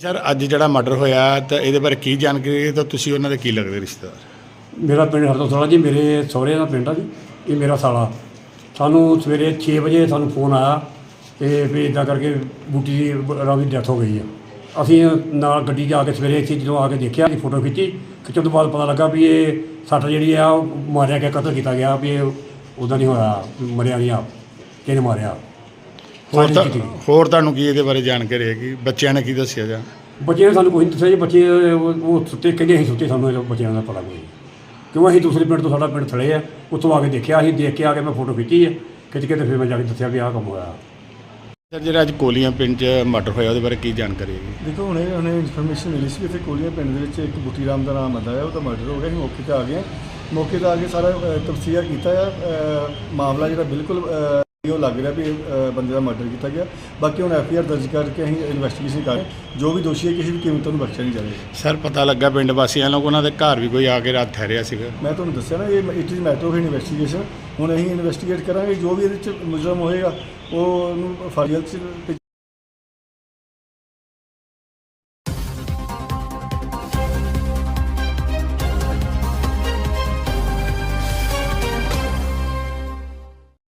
Sir ਅੱਜ ਜਿਹੜਾ murder ਹੋਇਆ ਤਾਂ ਇਹਦੇ ਬਾਰੇ ਕੀ ਜਾਣਕਾਰੀ ਹੈ ਤਾਂ ਤੁਸੀਂ ਉਹਨਾਂ ਦੇ ਕੀ ਲੱਗਦੇ ਰਿਸ਼ਤੇਦਾਰ? ਮੇਰਾ ਪਿੰਡ ਹਰਦੋਸਲਾ ਜੀ, ਮੇਰੇ ਸਹੁਰੇ ਦਾ ਪਿੰਡ ਆ ਜੀ, ਇਹ ਮੇਰਾ ਸਾਲਾ। ਸਾਨੂੰ ਸਵੇਰੇ 6 ਵਜੇ ਸਾਨੂੰ ਫੋਨ ਆਇਆ ਕਿ ਵੀ ਇਦਾਂ ਕਰਕੇ ਬੂਟੀ ਦੀ ਰਾਮ ਦੀ ਡੈਥ ਹੋ ਗਈ ਆ। ਅਸੀਂ ਨਾਲ ਗੱਡੀ 'ਚ ਆ ਕੇ ਸਵੇਰੇ ਇੱਥੇ ਜਦੋਂ ਆ ਕੇ ਦੇਖਿਆ ਜੀ ਫੋਟੋ ਖਿੱਚੀ ਖਿੱਚਣ ਤੋਂ ਬਾਅਦ ਪਤਾ ਲੱਗਾ ਵੀ ਇਹ ਸੱਟ ਜਿਹੜੀ ਆ ਉਹ ਮਾਰਿਆ ਗਿਆ, ਕਤਲ ਕੀਤਾ ਗਿਆ, ਵੀ ਇਹ ਉਹਦਾ ਨਹੀਂ ਹੋਇਆ, ਮਰਿਆ ਨਹੀਂ ਆ ਕਿਹਨੇ ਮਾਰਿਆ? ਹੋਰ ਤਾਂ। ਹੋਰ ਤੁਹਾਨੂੰ ਕੀ ਇਹਦੇ ਬਾਰੇ ਜਾਣਕਾਰੀ ਹੈਗੀ ਬੱਚਿਆਂ ਨੇ ਕੀ ਦੱਸਿਆ ਜਾਂ ਬੱਚਿਆਂ ਨੇ ਸਾਨੂੰ ਕੋਈ ਨਹੀਂ ਦੱਸਿਆ ਜੀ ਬੱਚੇ ਉਹ ਉਹ ਸੁੱਤੇ ਕਹਿੰਦੇ ਅਸੀਂ ਸੁੱਤੇ ਸਾਨੂੰ ਇਹ ਬੱਚਿਆਂ ਦਾ ਪਤਾ ਕੋਈ। ਕਿਉਂ ਅਸੀਂ ਦੂਸਰੇ ਪਿੰਡ ਤੋਂ ਸਾਡਾ ਪਿੰਡ ਥਲੇ ਆ ਉੱਥੋਂ ਆ ਕੇ ਦੇਖਿਆ ਅਸੀਂ ਦੇਖ ਕੇ ਆ ਕੇ ਮੈਂ ਫੋਟੋ ਖਿੱਚੀ ਹੈ ਖਿੱਚ ਕੇ ਤੇ ਫਿਰ ਮੈਂ ਜਾ ਕੇ ਦੱਸਿਆ ਵੀ ਆਹ ਕੰਮ ਹੋਇਆ ਸਰ ਜਿਹੜਾ ਅੱਜ ਕੋਲੀਆਂ ਪਿੰਡ 'ਚ ਮਰਡਰ ਹੋਇਆ ਉਹਦੇ ਬਾਰੇ ਕੀ ਜਾਣਕਾਰੀ ਹੈਗੀ ਦੇਖੋ ਹੁਣੇ ਹੁਣੇ ਇਨਫੋਰਮੇਸ਼ਨ ਮਿਲੀ ਸੀ ਕਿ ਇੱਥੇ ਕੋਲੀਆ ਪਿੰਡ ਦੇ ਵਿੱਚ ਇੱਕ ਬੁੱਟੀ ਰਾਮ ਦਾ ਨਾਮ ਆਉਂਦਾ ਹੈ ਉਹਦਾ ਮਰਡਰ ਹੋ ਗਿਆ ਅਸੀਂ ਮੌਕੇ ਤੇ ਆ ਗਏ ਹਾਂ। ਮੌਕੇ ਤੇ ਆ ਕੇ ਸਾਰਾ ਤਫਸੀਰ ਕੀਤਾ ਆ ਅ, ਮਾਮਲਾ ਜਿਹੜਾ ਬਿਲਕੁਲ ਅ, ਉਹ ਲੱਗ ਰਿਹਾ ਵੀ ਅ, ਬੰਦੇ ਦਾ ਮਰਡਰ ਕੀਤਾ ਗਿਆ। ਬਾਕੀ ਹੁਣ ਐਫ ਆਈ ਆਰ ਦਰਜ ਕਰਕੇ ਅਸੀਂ ਇਨਵੈਸਟੀਗੇਸ਼ਨ ਕਰ ਰਹੇ ਹਾਂ। ਜੋ ਵੀ ਦੋਸ਼ੀ ਹੈ ਕਿਸੇ ਵੀ ਕੀਮਤ ਨੂੰ ਬਖਸ਼ਿਆ ਨਹੀਂ ਜਾਵੇਗਾ ਸਰ ਪਤਾ ਲੱਗਾ ਪਿੰਡ ਵਾਸੀਆਂ ਨੂੰ ਉਹਨਾਂ ਦੇ ਘਰ ਵੀ ਕੋਈ ਆ ਕੇ ਰਾਤ ਠਹਿਰਿਆ ਸੀਗਾ। ਮੈਂ ਤੁਹਾਨੂੰ ਦੱਸਿਆ ਨਾ ਇਹ it is matter of investigation ਹੁਣ ਅਸੀਂ ਇਨਵੈਸਟੀਗੇਟ ਕਰਾਂਗੇ ਜੋ ਵੀ ਇਹਦੇ ਵਿੱਚ ਮੁਜਰਮ ਹੋਏਗਾ ਉਹ ਉਹਨੂੰ ਫਾਈਲ 'ਚ